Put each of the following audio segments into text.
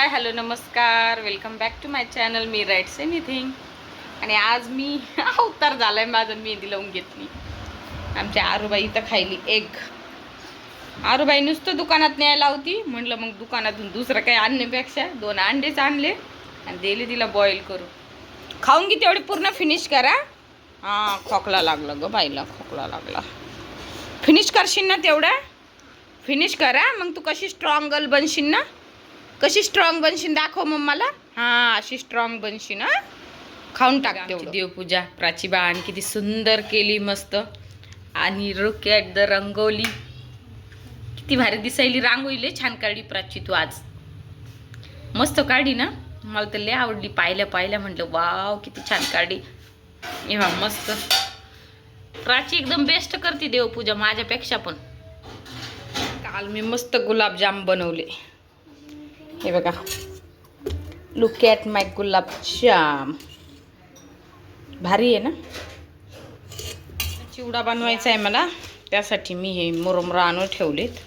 हाय hello नमस्कार. Welcome back to my channel me rights anything आणि आज मी अवतार झालाय माझं मेहंदी लावून घेतली. आमच्या आरूबाई इथं खायली एग आरूबाई नुसतं दुकानात न्यायला होती. म्हटलं मग दुकानातून दुसरं काही आणण्यापेक्षा दोन अंडेच आणले आणि दिले तिला बॉईल करू खाऊन घे तेवढी पूर्ण फिनिश करा. हां खोकला लागला ग बाईला खोकला लागला. फिनिश करशील ना तेवढं? फिनिश करा. मग तू कशी स्ट्रॉंग गर्ल बनशील ना? कशी स्ट्रॉंग बनशील दाखव मग मला. हां अशी स्ट्रॉंग बनशील ना खाऊन टाक देवपूजा प्राचीबा आणि किती सुंदर केली मस्त. आणि रुक ॲट द रंगोली. किती भारी दिसायली रांगोळी लय छान काढली प्राची तू आज. मस्त काढली ना? मला तर लय आवडली पाहिल्या पाहिल्या म्हटलं वाव किती छान काढली. एव्हा मस्त. प्राची एकदम बेस्ट करते देवपूजा माझ्यापेक्षा पण. काल मी मस्त गुलाबजाम बनवले. हे बघा. लुक ॲट माय गुलाबजाम भारी आहे ना? चिवडा बनवायचा आहे मला. त्यासाठी मी हे मुरमुरा आणून ठेवलेत.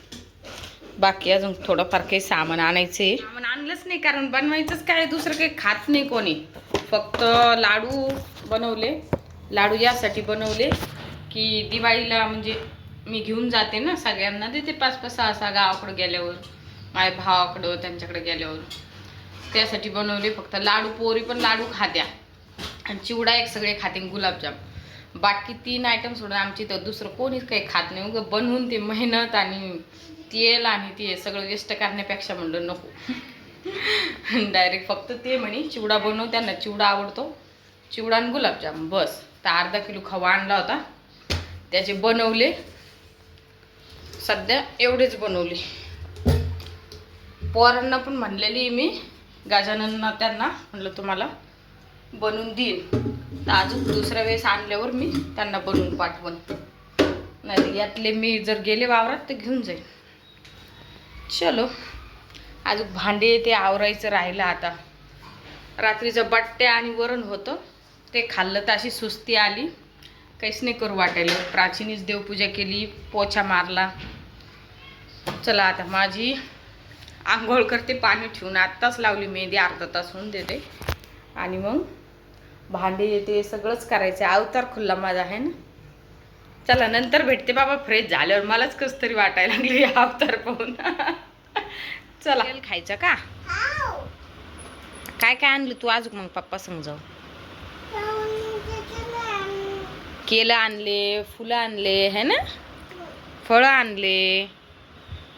बाकी अजून थोडंफार काही सामान आणायचं आहे सामान आणलंच नाही कारण बनवायचंच काय? दुसरं काही खात नाही कोणी. फक्त लाडू बनवले. लाडू यासाठी बनवले की दिवाळीला म्हणजे मी घेऊन जाते ना सगळ्यांना. देते पाच पाच सहा सहा गावाकडं गेल्यावर. माझ्या भावाकडं त्यांच्याकडे गेल्यावर. त्यासाठी बनवले फक्त लाडू पोरी पण लाडू खात्या. आणि चिवडा एक सगळे खाते आणि गुलाबजाम. बाकी तीन आयटम सोडून आमची तर दुसरं कोणीच काही खात नाही. उगं बनवून ते मेहनत आणि तेल आणि ते सगळं वेस्ट करण्यापेक्षा म्हणलं नको. डायरेक्ट फक्त ते म्हणे चिवडा बनव त्यांना चिवडा आवडतो. चिवडा आणि गुलाबजाम बस. तर अर्धा किलो खवा आणला होता. त्याचे बनवले. सध्या एवढेच बनवले. पोरांना पण म्हणलेली मी. गजाननना त्यांना म्हणलं तुम्हाला बनवून देईन. तर अजून दुसऱ्या वेळेस आणल्यावर मी त्यांना बनवून पाठवण नाही यातले मी जर गेले वावरात तर घेऊन जाईन. चलो. अजून भांडे ते आवरायचं राहिलं आता. रात्रीचं बट्ट्या आणि वरण होतं. ते खाल्लं तर अशी सुस्ती आली. काहीच नाही करू वाटायला. प्राचीनीच देवपूजा केली पोछा मारला. चला आता माझी आंघोळ करते पाणी ठेवून आत्ताच लावली मेहंदी अर्धा तास होऊन देते. आणि मग भांडे येते सगळंच करायचं. अवतार खुल्ला माझा आहे ना. चला नंतर भेटते बाबा. फ्रेश झाल्यावर मलाच कस तरी वाटायला लागली अवतार पाहून. चला. खायचं का? काय काय आणलं तू अजून मग पप्पा समजाव केलं आणले फुलं आणले है ना? फळं आणले.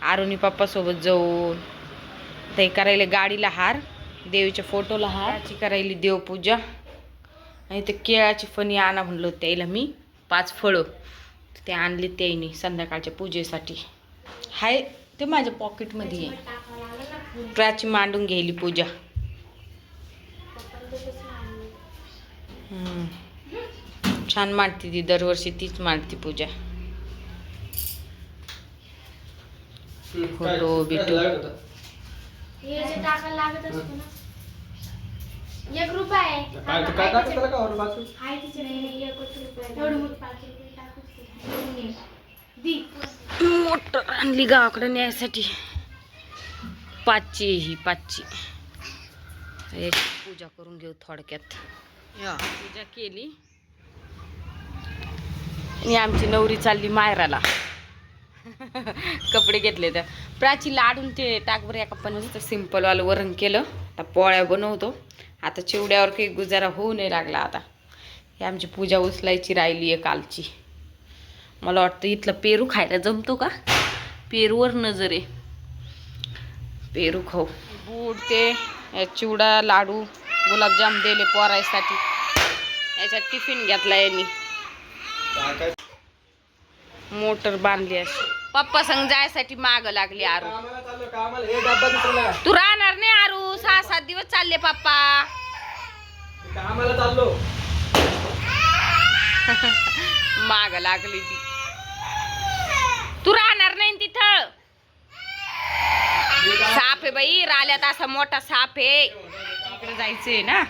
आरुणी पप्पासोबत जाऊन. ते करायला गाडीला हार देवीच्या फोटोला हार. त्याची करायली देवपूजा. आणि ते केळाची फणी आणा म्हणलं त्याला मी पाच फळं. ते आणले त्याने संध्याकाळच्या पूजेसाठी. हाय ते माझ्या पॉकेटमध्ये आहे. प्राची मांडून घ्यायली पूजा. छान मांडते ती दरवर्षी तीच मांडते पूजा. फोटो बिटो. हे जे टाकायला लागत असतो ना. एक रुपया आहे. काय काय टाकत त्याला का वर बाजू? हाय तिचे नाही नाही एकच रुपया एवढं मोठं पाच रुपये टाकूच की. घेऊन ये. दी. मोटर आणली गावाकडे न्यायसाठी. पाचची ही पाचची. एक पूजा करून घेऊ थोडक्यात. या. पूजा केली. आणि आमची नवरी चालली मायराला कपडे घेतले तर. प्राची लाडून ते टाकबर एका तर सिम्पलवालं वरण केलं. आता पोळ्या बनवतो. आता चिवड्यावर काही गुजारा होऊ नाही लागला आता. हे आमची पूजा उचलायची राहिली आहे कालची. मला वाटतं इथलं पेरू खायला जमतो का? पेरूवर नजर आहे. पेरू खाऊ. बूट ते चिवडा लाडू गुलाबजाम दिले पोरायसाठी. याच्यात टिफिन घेतला यांनी. मोटर बांधली अशी. पप्पा संग जायसाठी माग लागली आरू. हे तू राहणार नाही आरू. सहा सात दिवस चालले पप्पा. माग लागली ती. तू राहणार नाही तिथं. साप आहे बाई राल्यात असा मोठा साप आहे. इकडे जायचंय ना.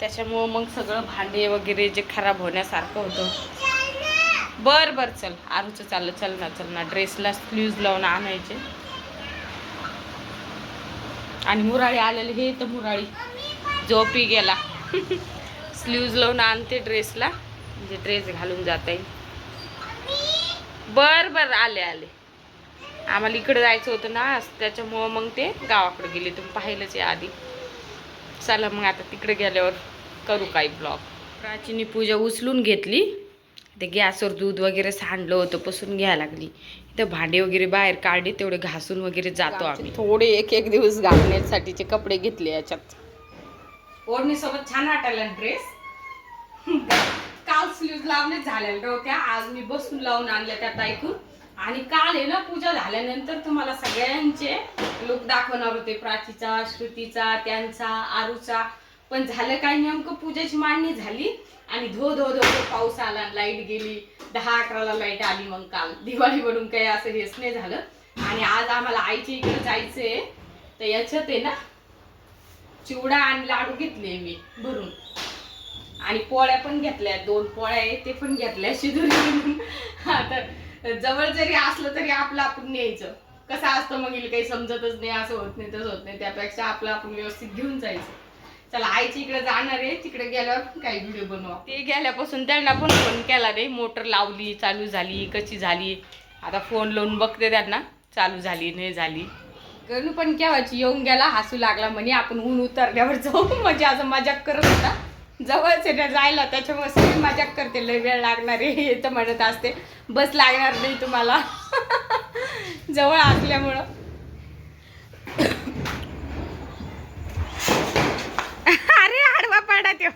त्याच्यामुळं मग सगळं भांडे वगैरे जे खराब होण्यासारखं होतं. बर बर चल. आरूचं चाललं चल ना चल ना. ड्रेसला स्लीव्ज लावून आणायचे. आणि मुराळी आलेली हे तर मुराळी. झोपी गेला. स्लीव्ज लावून आणते ड्रेसला म्हणजे ड्रेस घालून जाता येईल बर बर आले आले. आम्हाला इकडे जायचं होतं ना त्याच्यामुळं मग ते गावाकडे गेले. तुम्ही पाहिलंच आहे आधी. चला मग आता तिकडे गेल्यावर करू काही ब्लॉग प्राचीनी पूजा उचलून घेतली. ते गॅसवर दूध वगैरे सांडलं होतं पसून घ्यायला लागली. इथं भांडे वगैरे बाहेर काढले तेवढे घासून वगैरे जातो आम्ही. थोडे एक एक दिवस घालण्यासाठीचे कपडे घेतले याच्यात. ओढणीसोबत छान वाटायला ड्रेस काल स्लीव्ह लावणे झालेल्या होत्या आज मी बसून लावून आणल्या त्यात ऐकून. आणि काल आहे ना पूजा झाल्यानंतर तुम्हाला सगळ्यांचे लुक दाखवणार होते. प्राचीचा श्रुतीचा त्यांचा आरूचा. पण झालं काय नेमकं? पूजेची मांडणी झाली आणि धो धो धो धो पाऊस आला लाइट गेली. दहा अकराला लाइट आली मग काल. दिवाळी म्हणून काही असं हेच नाही झालं. आणि आज आम्हाला आईच्या इकडे जायचंय. तर याच्यात आहे ना चिवडा आणि लाडू घेतले मी भरून. आणि पोळ्या पण घेतल्या. दोन पोळ्या आहे ते पण घेतल्या शिदुरी हा तर जवळ जरी असलं तरी आपलं आपण न्यायचं. कसं असतं मग काही समजतच नाही असं होत नाही तसं होत नाही. त्यापेक्षा आपलं आपण व्यवस्थित घेऊन जायचं. चला आईची इकडे जाणार आहे. तिकडे गेल्यावर काही व्हिडिओ बनवा. ते गेल्यापासून त्यांना पण फोन केला रे. मोटर लावली चालू झाली कशी झाली? आता फोन लावून बघते त्यांना. चालू झाली नाही झाली. गणू पण केव्हाची येऊन गेला हसू लागला म्हणे आपण ऊन उतरल्यावर जाऊ. म्हणजे असं मजाक करत होता. जवळच आहे ना जायला त्याच्यामुळे सगळी मजाक करते. लय वेळ लागणार आहे हे तर म्हणत असते. बस लागणार नाही तुम्हाला. जवळ असल्यामुळं. अरे आडवा पडा त्यो.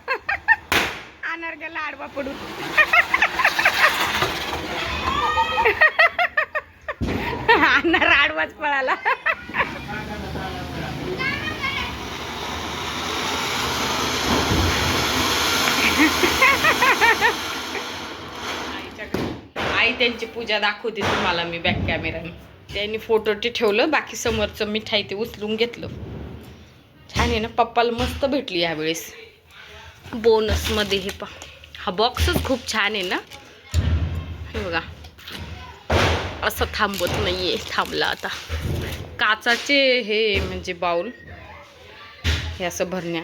आणार गेला आडवा पडून. अनार आडवाच पळाला. आई त्यांची पूजा दाखवते तुम्हाला मी बॅक कॅमेराने त्यांनी फोटो ते ठेवलं बाकी समोरचं मिठाई ते उचलून घेतलं. छान आहे ना पप्पाला मस्त भेटली यावेळेस. बोनसमध्ये हे पा हा बॉक्सच खूप छान आहे ना. हे बघा. असं थांबत नाही आहे थांबला आता. काचाचे हे म्हणजे बाऊल हे असं भरण्या.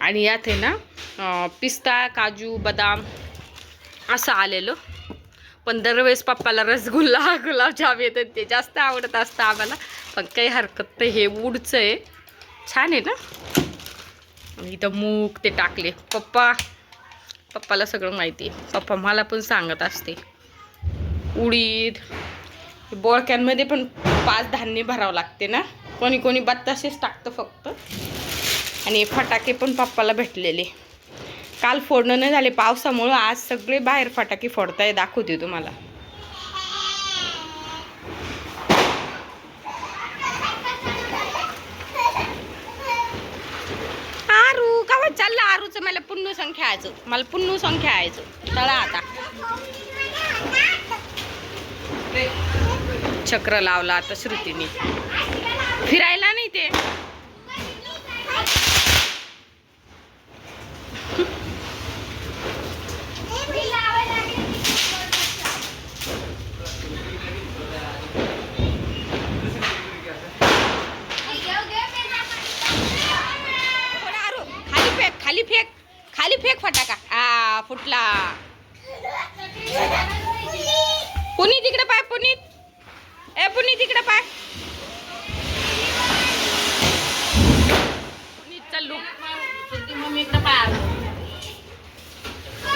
आणि यात आहे ना पिस्ता काजू बदाम असं आलेलं. पण दरवेळेस पप्पाला रसगुल्ला गुलाबजाम येतात ते जास्त आवडत असतं आम्हाला. पण काही हरकत नाही हे वूडचं आहे. छान आहे ना? इथं मूग ते टाकले. पप्पा पप्पाला सगळं माहिती आहे. पप्पा मला पण सांगत असते. उडीद. बोळक्यांमध्ये पण पाच धान्य भरावं लागते ना? कोणी कोणी बत्ताशेच टाकतं फक्त. आणि फटाके पण पप्पाला भेटलेले. काल फोडणं नाही झाले. पावसामुळं आज सगळे बाहेर फटाके फोडताय दाखवते तुम्हाला आरू का चाललं आरूचं मला पुन्नू संख्या खेळायचं. मला पुन्नू संग खेळायचं. चला आता. चक्र लावला आता श्रुतीने. फिरायला नाही ते थोडा आरू खाली फेक खाली फेक खाली फेक फटाका. आ फुटला. पुनीत तिकडे पाय पुनीत. ए पुनीत तिकडे पाय.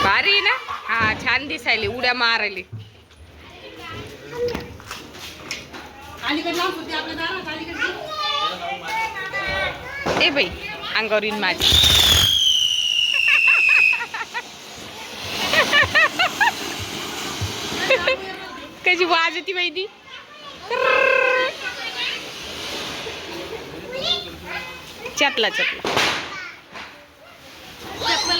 भारी ना? हा छान दिसायली उड्या मारायली ए बाई अंगावर येईन माझी. कशी वाजती बाई ती चपला चपला. चप्पल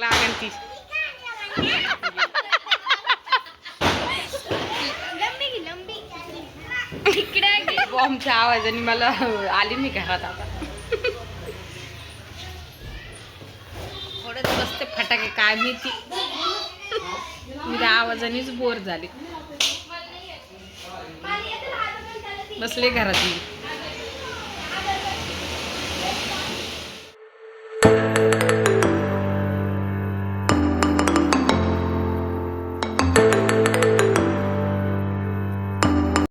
लागन ती. बॉम्बच्या आवाजाने मला आली मी घरात आता. आता काय फटाके काय माहिती? मी त्या आवाजानेच बोर झाले. बसले घरात मी.